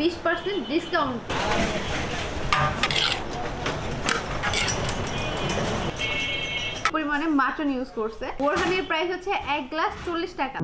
বিশ percent discount পরিমাণে mutton use করছে। বোরহানির প্রাইস হচ্ছে এক গ্লাস চল্লিশ টাকা।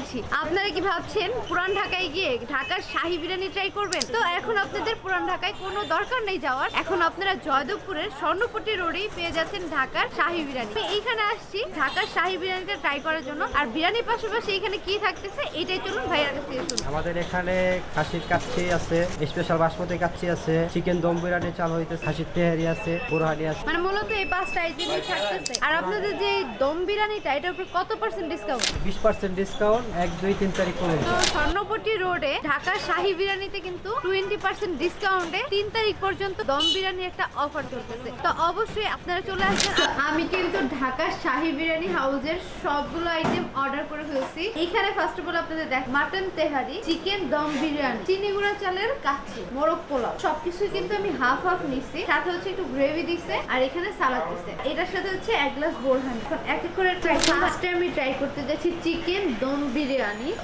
গাজীপুরবাসী আপনারা কি ভাবছেন পুরান ঢাকায় গিয়ে ঢাকার শাহী বিরিয়ানি ট্রাই করবেন? তো এখন আপনাদের পুরান ঢাকায় কোনো দরকার নেই যাওয়ার। এখন আপনারা জয়দেবপুরের স্বর্ণপটি রোডেই পেয়ে যাচ্ছেন ঢাকার শাহী বিরিয়ানি। আমি এইখানে আসছি ঢাকার শাহী বিরিয়ানিটা ট্রাই করার জন্য। আর বিরিয়ানির পাশাপাশি এখানে কি থাকতেছে এটাই চলুন ভাইয়ার কাছ শুনুন আমাদের এখানে খাসির কাচ্চি আছে স্পেশাল বাসমতি কাচ্চি আছে চিকেন দম বিরিয়ানি চাল হইতে খাসির তেহারি আছে বুরহানি আছে। মানে মূলত এই পাঁচটা আইটেমই থাকতেছে। আর আপনাদের যে দম বিরিয়ানিটা এটার উপর কত পার্সেন্ট ডিসকাউন্ট বিশ পার্সেন্ট ডিসকাউন্ট এক, দুই, তিন তারিখ পর্যন্ত স্বর্ণপট্টি রোডে ঢাকার শাহী বিরিয়ানিতে কিন্তু টোয়েন্টি পার্সেন্ট ডিসকাউন্টে তিন তারিখ পর্যন্ত দম বিরিয়ানি একটা অফার চলতেছে। তো অবশ্যই আপনারা চলে আসবেন। আমি কিন্তু ঢাকার শাহী বিরিয়ানি হাউসের সবগুলো আইটেম অর্ডার করে ফেলছি। এখানে ফার্স্ট অফ অল আপনাদের দেখ মাটন তেহারি চিকেন দম বিরিয়ানি, চিনি গুঁড়া চালের কাচ্চি, মোরগ পোলাও সবকিছু কিন্তু আমি হাফ হাফ নিচ্ছি সাথে হচ্ছে একটু গ্রেভি দিছে আর এখানে সালাদ দিছে। এটার সাথে হচ্ছে এক গ্লাস বোরহানি। এক এক করে ফার্স্টে আমি ট্রাই করতে যাচ্ছি চিকেন দম বিরিয়ানি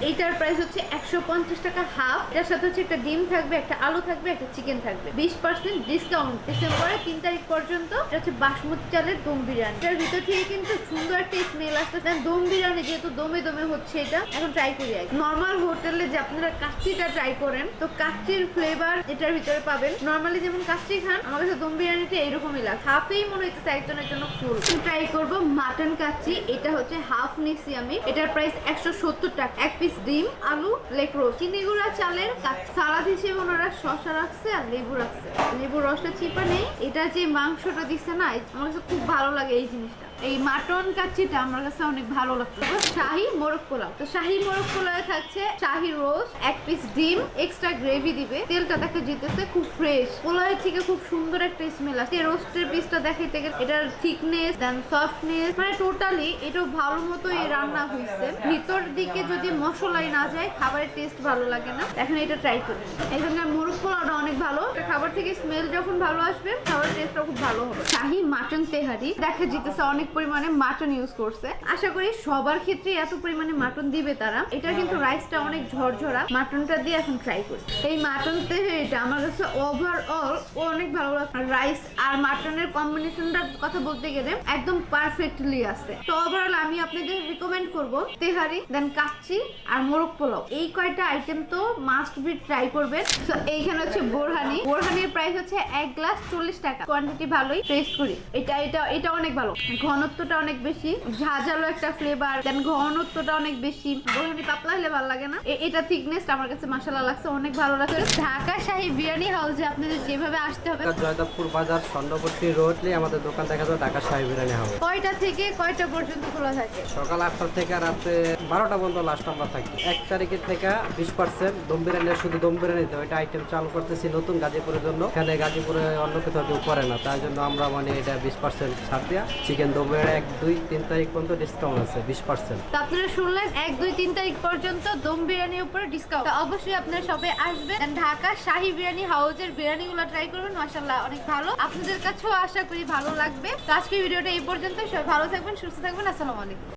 এইটার প্রাইস হচ্ছে একশো পঞ্চাশ টাকা হাফ এটার সাথে হচ্ছে একটা ডিম থাকবে, একটা আলু থাকবে, একটা চিকেন থাকবে। বিশ পার্সেন্ট ডিসকাউন্ট ডিসেম্বরের তিন তারিখ পর্যন্ত এটা হচ্ছে বাসমতি চালের দম বিরিয়ানি। এটার ভিতর থেকে কিন্তু সুন্দর একটা স্মেল আসতে দম বিরিয়ানি যেহেতু দমে দমে হচ্ছে এটা, এখন ট্রাই করি আর নর্মাল হোটেলে যে আপনারা কাচ্চিটা ট্রাই করেন, তো কাচ্চির ফ্লেভার এটার ভিতরে পাবেন। নর্মালি যেমন কাচ্চি খান, আমার কাছে দম বিরিয়ানিটা এরকমই লাগে। হাফেই মনে হচ্ছে একজনের জন্য ফুল ট্রাই করব মাটন কাচ্চি। এটা হচ্ছে হাফ নিছি আমি। এটার প্রাইস একশো সত্তর টাকা। এক পিস ডিম, আলু লেক রোজ চিনি গুঁড়া চালের সালাদ হিসেবে ওনারা শশা রাখছে আর লেবু রাখছে। লেবু রসটা চিপা নেই। এটা যে মাংসটা দিচ্ছে না আমার কাছে খুব ভালো লাগে এই জিনিসটা। এই মাটন কাচ্চিটা আমার কাছে অনেক ভালো লাগতো। শাহি মোরগ পোলাও। তো শাহি মোরগ পোলাও থাকছে শাহি রোস্ট, এক পিস ডিম এক্সট্রা গ্রেভি দিবে। তেলটা দেখা যেতেছে, খুব ফ্রেশ পোলাওয়ের থেকে খুব সুন্দর একটা স্মেল আসছে। রোস্টের পিসটা দেখাইতে গেলে এটার থিকনেস দেন সফটনেস মানে টোটালি এটা ভালো মতো এই রান্না হয়েছে ভিতর দিকে যদি মশলাই না যায়, খাবারের টেস্ট ভালো লাগে না। এখন এটা ট্রাই করি এখানকার মোরগ পোলাওটা অনেক ভালো। খাবার থেকে স্মেল যখন ভালো আসবে, খাবারের টেস্টটা খুব ভালো হবে। শাহি মাটন তেহারি, দেখা যেতেছে অনেক পরিমাণে মাটন ইউজ করছে। আশা করি সবার ক্ষেত্রে এত পরিমাণে মাটন দিবে তারা। এটা কিন্তু রাইসটা অনেক ঝরঝরা। মাটনটা দিয়ে এখন ট্রাই করি। এই মাটন তেহারিটা আমার কাছে ওভারঅল অনেক ভালো লাগছে। রাইস আর মাটনের কম্বিনেশনটার কথা বলতে গেলে একদম পারফেক্টলি আছে। তো ওভারঅল আমি আপনাদের রিকমেন্ড করব তেহারি দেন কাচ্চি আর মোরগ পোলাও। এই কয়টা আইটেম তো মাস্ট বি ট্রাই করবেন। তো এইখানে হচ্ছে বোরহানি। বোরহানির প্রাইস হচ্ছে এক গ্লাস চল্লিশ টাকা। কোয়ান্টিটি ভালোই টেস্ট করি। এটা এটা এটা অনেক ভালো। ঘনত্বটা অনেক বেশি ঝাঁঝালো একটা ফ্লেভার দেন ঘনত্বটা অনেক বেশি। বোরহানি পাতলা হলে ভালো লাগে না। এটা থিকনেস আমার কাছে মাসালা লাগছে অনেক ভালো লাগছে। ঢাকা শাহী বিরিয়ানি হাউসে আপনাদের যেভাবে আসতে হবে। জয়দেবপুর বাজার স্বর্ণপট্টি রোড আমাদের দোকান দেখা যায় ঢাকা শাহী বিরিয়ানি হবে কয়টা থেকে কয়টা পর্যন্ত খোলা থাকে? সকাল আটটা থেকে রাতে বারোটা পর্যন্ত লাস্ট আমরা থাকি। এক তারিখের থেকে বিশ পার্সেন্ট দম বিরিয়ানি শুধু দম বিরিয়ানিতে ওইটা আইটেম চালু করতেছি নতুন গাজীপুরের জন্য। এখানে গাজীপুরে অন্য কোথাও কেউ করে না তাই জন্য আমরা মানে এটা বিশ পার্সেন্ট ছাড় দেওয়া চিকেন দম এক, দুই, তিন তারিখ পর্যন্ত ডিসকাউন্ট আছে, বিশ পার্সেন্ট আপনারা শুনলেন, এক, দুই, তিন তারিখ পর্যন্ত দম বিরিয়ানির উপরে ডিসকাউন্ট অবশ্যই আপনারা সবাই আসবেন ঢাকা শাহী বিরিয়ানি হাউসের বিরিয়ানিগুলো ট্রাই করবেন মাসাল্লাহ অনেক ভালো। আপনাদের কাছেও আশা করি ভালো লাগবে। তো আজকের ভিডিওটা এই পর্যন্ত সবাই ভালো থাকবেন, সুস্থ থাকবেন, আসসালামু আলাইকুম।